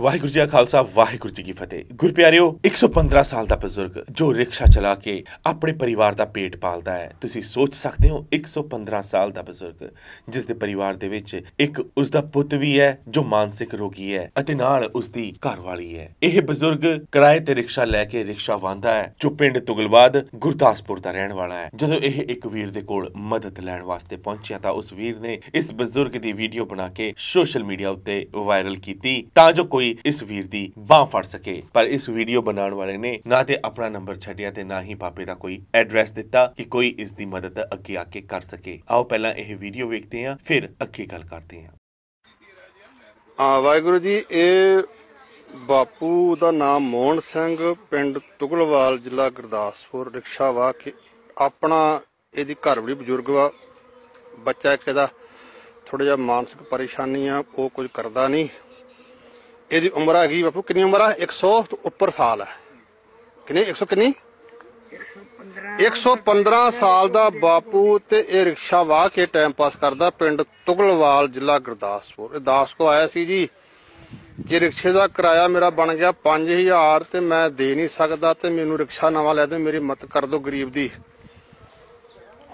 ਵਾਹਿਗੁਰੂ ਜੀ ਕਾ ਖਾਲਸਾ, ਵਾਹਿਗੁਰੂ ਜੀ ਕੀ ਫਤਿਹ। ਗੁਰਪਿਆਰਿਓ 115 ਸਾਲ ਦਾ ਬਜ਼ੁਰਗ ਜੋ ਰਿਕਸ਼ਾ ਚਲਾ ਕੇ ਆਪਣੇ ਪਰਿਵਾਰ ਦਾ ਪੇਟ ਪਾਲਦਾ ਹੈ, ਤੁਸੀਂ ਸੋਚ ਸਕਦੇ ਹੋ 115 ਸਾਲ ਦਾ ਬਜ਼ੁਰਗ, ਜਿਸ ਦੇ ਪਰਿਵਾਰ ਦੇ ਵਿੱਚ ਇੱਕ ਉਸ ਦਾ ਪੁੱਤ ਵੀ ਹੈ, ਜੋ ਮਾਨਸਿਕ ਰੋਗੀ ਹੈ ਅਤੇ ਨਾਲ ਉਸ ਦੀ ਘਰਵਾਲੀ ਹੈ। ਇਹ ਬਜ਼ੁਰਗ ਕਿਰਾਏ ਤੇ ਰਿਕਸ਼ਾ ਲੈ ਕੇ ਰਿਕਸ਼ਾ ਵਾਂਦਾ ਹੈ, ਜੋ ਪਿੰਡ ਤੁਗਲਵਾਦ, ਗੁਰਦਾਸਪੁਰ ਦਾ ਰਹਿਣ ਵਾਲਾ ਹੈ। ਜਦੋਂ ਇਹ ਇੱਕ ਵੀਰ ਦੇ ਕੋਲ ਮਦਦ ਲੈਣ ਵਾਸਤੇ ਪਹੁੰਚਿਆ ਤਾਂ ਉਸ ਵੀਰ ਨੇ ਇਸ ਬਜ਼ੁਰਗ ਦੀ ਵੀਡੀਓ ਬਣਾ ਕੇ ਸੋਸ਼ਲ ਮੀਡੀਆ ਉੱਤੇ ਵਾਇਰਲ ਕੀਤੀ, ਤਾਂ ਜੋ ਕੋਈ ਇਸ ਵੀਰ ਦੀ ਬਾਹ ਫੜ ਸਕੇ। ਪਰ ਇਸ ਵੀਡੀਓ ਬਣਾਉਣ ਵਾਲੇ ਨੇ ਨਾ ਤੇ ਆਪਣਾ ਨੰਬਰ ਛੱਡਿਆ ਤੇ ਨਾ ਹੀ ਬਾਬੇ ਦਾ ਕੋਈ ਐਡਰੈਸ ਦਿੱਤਾ ਕਿ ਕੋਈ ਇਸ ਦੀ ਮਦਦ ਅੱਗੇ ਆ ਕੇ ਕਰ ਸਕੇ। ਆਓ ਪਹਿਲਾਂ ਇਹ ਵੀਡੀਓ ਵੇਖਦੇ ਹਾਂ, ਫਿਰ ਅੱਗੇ ਗੱਲ ਕਰਦੇ ਹਾਂ। ਆ ਵਾਹਿਗੁਰੂ ਜੀ, ਇਹ ਬਾਪੂ ਦਾ ਨਾਮ ਮੋਹਨ ਸਿੰਘ, ਪਿੰਡ ਤੁਗਲਵਾਲ, ਜ਼ਿਲ੍ਹਾ ਗੁਰਦਾਸਪੁਰ, ਰਿਕਸ਼ਾ ਵਾ ਆਪਣਾ ਇਹਦੀ ਘਰ ਵਾਲੀ ਬਜ਼ੁਰਗ ਵਾ। ਬੱਚਾ ਇੱਕ ਇਹਦਾ ਥੋੜਾ ਜਿਹਾ ਮਾਨਸਿਕ ਪਰੇਸ਼ਾਨੀ ਆ, ਉਹ ਕੁਝ ਕਰਦਾ ਨਹੀਂ। ਇਹਦੀ ਉਮਰ ਹੈਗੀ ਬਾਪੂ, ਕਿੰਨੀ ਉਮਰ ਆ? 100 ਤੋਂ ਉੱਪਰ ਸਾਲ ਹੈ ਕਿੰਨੀ? 100 ਕਿੰਨੀ? 115 ਸਾਲ ਦਾ ਬਾਪੂ ਤੇ ਇਹ ਰਿਕਸ਼ਾ ਵਾਹ ਕੇ ਟਾਈਮ ਪਾਸ ਕਰਦਾ ਪਿੰਡ ਤੁਗਲਵਾਲ ਜ਼ਿਲ੍ਹਾ ਗੁਰਦਾਸਪੁਰ। ਇਹ ਦਾਸ ਕੋ ਆਇਆ ਸੀ ਜੀ, ਕਿ ਰਿਕਸ਼ੇ ਦਾ ਕਿਰਾਇਆ ਮੇਰਾ ਬਣ ਗਿਆ 5000 ਤੇ ਮੈਂ ਦੇ ਨਹੀਂ ਸਕਦਾ ਤੇ ਮੈਨੂੰ ਰਿਕਸ਼ਾ ਨਵਾਂ ਲੈ ਦਿਓ, ਮੇਰੀ ਮਦਦ ਕਰ ਦਿਓ ਗਰੀਬ ਦੀ।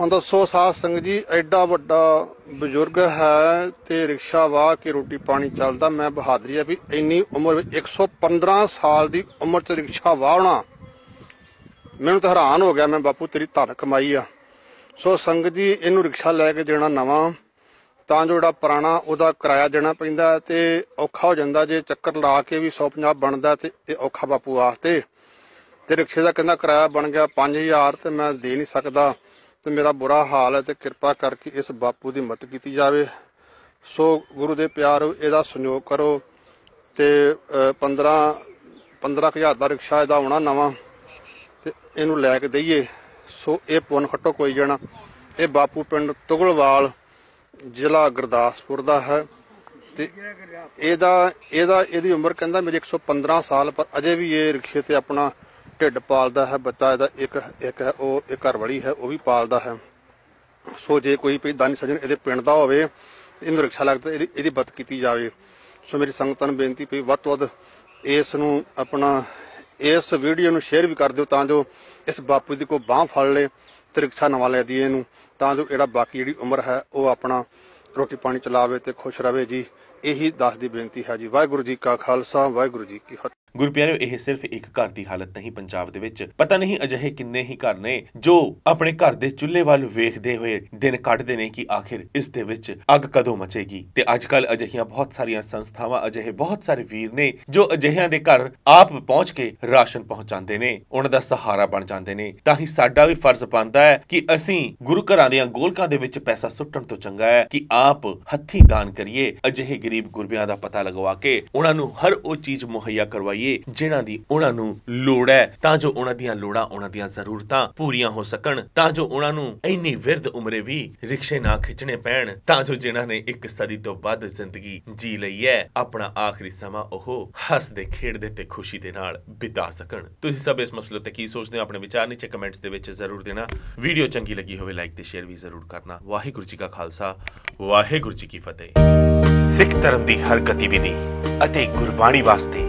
ਹੁਣ ਦੱਸੋ, ਸਾਧ ਸੰਗਤ ਜੀ, ਐਡਾ ਵੱਡਾ ਬਜ਼ੁਰਗ ਹੈ ਤੇ ਰਿਕਸ਼ਾ ਵਾਹ ਕੇ ਰੋਟੀ ਪਾਣੀ ਚੱਲਦਾ, ਮੈਂ ਬਹਾਦਰੀ ਆ ਵੀ ਇੰਨੀ ਉਮਰ ਵਿੱਚ 115 ਸਾਲ ਦੀ ਉਮਰ ਚ ਰਿਕਸ਼ਾ ਵਾਹਣਾ ਮੈਨੂੰ ਤਾਂ ਹੈਰਾਨ ਹੋ ਗਿਆ, ਮੈਂ ਬਾਪੂ ਤੇਰੀ ਧਨ ਕਮਾਈ ਆ। ਸੋ ਸੰਗਤ ਜੀ, ਇਹਨੂੰ ਰਿਕਸ਼ਾ ਲੈ ਕੇ ਦੇਣਾ ਨਵਾਂ, ਤਾਂ ਜੋ ਜਿਹੜਾ ਪੁਰਾਣਾ ਉਹਦਾ ਕਿਰਾਇਆ ਦੇਣਾ ਪੈਂਦਾ ਤੇ ਔਖਾ ਹੋ ਜਾਂਦਾ, ਜੇ ਚੱਕਰ ਲਾ ਕੇ ਵੀ 150 ਬਣਦਾ ਤੇ ਇਹ ਔਖਾ ਬਾਪੂ ਵਾਸਤੇ। ਤੇ ਰਿਕਸ਼ੇ ਦਾ ਕਹਿੰਦਾ ਕਿਰਾਇਆ ਬਣ ਗਿਆ 5000 ਤੇ ਮੈਂ ਦੇ ਨਹੀਂ ਸਕਦਾ। ਤੇ ਮੇਰਾ ਬੁਰਾ ਹਾਲ ਹੈ ਤੇ ਕਿਰਪਾ ਕਰਕੇ ਇਸ ਬਾਪੂ ਦੀ ਮਦਦ ਕੀਤੀ ਜਾਵੇ। ਸੋ ਗੁਰੂ ਦੇ ਪਿਆਰੋ ਇਹਦਾ ਸੰਯੋਗ ਕਰੋ ਤੇ 15 15000 ਦਾ ਰਿਕਸ਼ਾ ਇਹਦਾ ਆਉਣਾ ਨਵਾਂ ਤੇ ਇਹਨੂੰ ਲੈ ਕੇ ਦਈਏ। ਸੋ ਇਹ ਪੁੰਨ ਖੱਟੋ ਕੋਈ ਜਣਾ। ਇਹ ਬਾਪੂ ਪਿੰਡ ਤੁਗਲਵਾਲ, ਜ਼ਿਲ੍ਹਾ ਗੁਰਦਾਸਪੁਰ ਦਾ ਹੈ ਤੇ ਇਹਦਾ ਇਹਦਾ, ਇਹਦੀ ਉਮਰ ਕਹਿੰਦਾ ਮੇਰੀ 115 ਸਾਲ ਪਰ ਅਜੇ ਵੀ ਇਹ ਰਿਕਸ਼ੇ ਤੇ ਆਪਣਾ ਢਿੱਡ ਪਾਲਦਾ ਹੈ, ਬੱਚਾ ਇਹਦਾ ਇੱਕ ਇੱਕ ਹੈ, ਉਹ ਇਹ ਘਰਵਾਲੀ ਹੈ, ਉਹ ਵੀ ਪਾਲਦਾ ਹੈ। ਸੋ ਜੇ ਕੋਈ ਵੀ ਦਾਨੀ ਸੱਜਣ ਇਹਦੇ ਪਿੰਡ ਦਾ ਹੋਵੇ, ਇਹਨੂੰ ਰਿਕਸ਼ਾ ਲੱਗਦਾ, ਇਹਦੀ ਇਹਦੀ ਬਤ ਕੀਤੀ ਜਾਵੇ। ਸੋ ਮੇਰੀ ਸੰਗਤਾਂ ਨੂੰ ਬੇਨਤੀ ਪਈ ਵੱਧ ਤੋਂ ਵੱਧ ਇਸ ਨੂੰ ਆਪਣਾ, ਇਸ ਵੀਡੀਓ ਨੂੰ ਸ਼ੇਅਰ ਵੀ ਕਰ ਦਿਓ, ਤਾਂ ਜੋ ਇਸ ਬਾਪੂ ਦੀ ਕੋਈ ਬਾਹ ਫੜ ਲੇ ਤੇ ਰਿਕਸ਼ਾ ਨਵਾਂ ਲੈ ਦਈਏ ਇਹਨੂੰ। ਤਾਂ ਜੋ ਇਹਦਾ ਬਾਕੀ ਜਿਹੜੀ ਉਮਰ ਹੈ, ਉਹ ਆਪਣਾ ਰੋਟੀ ਪਾਣੀ ਚਲਾਵੇ ਤੇ ਖੁਸ਼ ਰਹੇ ਜੀ। ਇਹੀ ਦੱਸ ਦੀ ਬੇਨਤੀ ਹੈ ਜੀ। ਵਾਹਿਗੁਰੂ ਜੀ ਕਾ ਖਾਲਸਾ, ਵਾਹਿਗੁਰੂ ਜੀ ਕੀ ਫਤਿਹ। ਗੁਰਪਿਆਰਿਓ ਇਹ ਸਿਰਫ ਇੱਕ ਘਰ ਦੀ ਹਾਲਤ ਨਹੀਂ ਪੰਜਾਬ ਦੇ ਵਿੱਚ। ਪਤਾ ਨਹੀਂ ਅਜਿਹੇ ਕਿੰਨੇ ਹੀ ਘਰ ਨੇ ਜੋ ਆਪਣੇ ਘਰ ਦੇ ਚੁੱਲ੍ਹੇ ਵੱਲ ਵੇਖਦੇ ਹੋਏ ਦਿਨ ਕੱਢਦੇ ਨੇ ਕਿ ਆਖਿਰ ਇਸ ਦੇ ਵਿੱਚ ਅੱਗ ਕਦੋਂ ਮਚੇਗੀ। ਤੇ ਅੱਜ ਕੱਲ ਅਜਿਹੀਆਂ ਬਹੁਤ ਸਾਰੀਆਂ ਸੰਸਥਾਵਾਂ, ਅਜਿਹੇ ਬਹੁਤ ਸਾਰੇ ਵੀਰ ਨੇ ਜੋ ਅਜਿਹਿਆਂ ਦੇ ਘਰ ਆਪ ਪਹੁੰਚ ਕੇ ਰਾਸ਼ਨ ਪਹੁੰਚਾਉਂਦੇ ਨੇ, ਉਹਨਾਂ ਦਾ ਸਹਾਰਾ ਬਣ ਜਾਂਦੇ ਨੇ। ਤਾਂ ਹੀ ਸਾਡਾ ਵੀ ਫਰਜ਼ ਬਣਦਾ ਹੈ ਕਿ ਅਸੀਂ ਗੁਰੂ ਘਰਾਂ ਦੀਆਂ ਗੋਲਕਾਂ ਦੇ ਵਿੱਚ ਪੈਸਾ ਸੁੱਟਣ ਤੋਂ ਚੰਗਾ ਹੈ ਕਿ ਆਪ ਹੱਥੀ ਦਾਨ ਕਰੀਏ। ਅਜਿਹੇ ਗਰੀਬ ਗੁਰਬਿਆਂ ਦਾ ਪਤਾ ਲਗਵਾ ਕੇ ਉਹਨਾਂ ਨੂੰ ਹਰ ਉਹ ਚੀਜ਼ ਮੁਹੱਈਆ ਕਰਵਾਈਏ ਜਿਨ੍ਹਾਂ ਦੀ ਉਹਨਾਂ ਨੂੰ ਲੋੜ ਹੈ। ਤਾਂ ਜੋ ਉਹਨਾਂ ਦੀਆਂ ਲੋੜਾਂ, ਉਹਨਾਂ ਦੀਆਂ ਜ਼ਰੂਰਤਾਂ ਪੂਰੀਆਂ ਹੋ ਸਕਣ। ਤਾਂ ਜੋ ਉਹਨਾਂ ਨੂੰ ਇੰਨੀ ਵਿਰਧ ਉਮਰੇ ਵੀ ਰਿਕਸ਼ੇ ਨਾ ਖਿੱਚਣੇ ਪੈਣ। ਤਾਂ ਜੋ ਜਿਨ੍ਹਾਂ ਨੇ ਇੱਕ ਸਦੀ ਤੋਂ ਵੱਧ ਜ਼ਿੰਦਗੀ ਜੀ ਲਈ ਹੈ, ਆਪਣਾ ਆਖਰੀ ਸਮਾਂ ਉਹ ਹੱਸਦੇ, ਖੇਡਦੇ ਤੇ ਖੁਸ਼ੀ ਦੇ ਨਾਲ ਬਿਤਾ ਸਕਣ। ਤੁਸੀਂ ਸਭ ਇਸ ਮਸਲੇ ਤੇ ਕੀ ਸੋਚਦੇ ਹੋ? ਆਪਣੇ ਵਿਚਾਰ ਨੀਚੇ ਕਮੈਂਟਸ ਦੇ ਵਿੱਚ ਜ਼ਰੂਰ ਦੇਣਾ। ਵੀਡੀਓ ਚੰਗੀ ਲੱਗੀ ਹੋਵੇ, ਲਾਈਕ ਤੇ ਸ਼ੇਅਰ ਵੀ ਜ਼ਰੂਰ ਕਰਨਾ। ਵਾਹਿਗੁਰੂ ਜੀ ਕਾ ਖਾਲਸਾ, ਵਾਹਿਗੁਰੂ ਜੀ ਕੀ ਫਤਿਹ। ਸਿੱਖ ਧਰਮ ਦੀ ਹਰ ਗਤੀਵਿਧੀ ਅਤੇ ਗੁਰਬਾਣੀ ਵਾਸਤੇ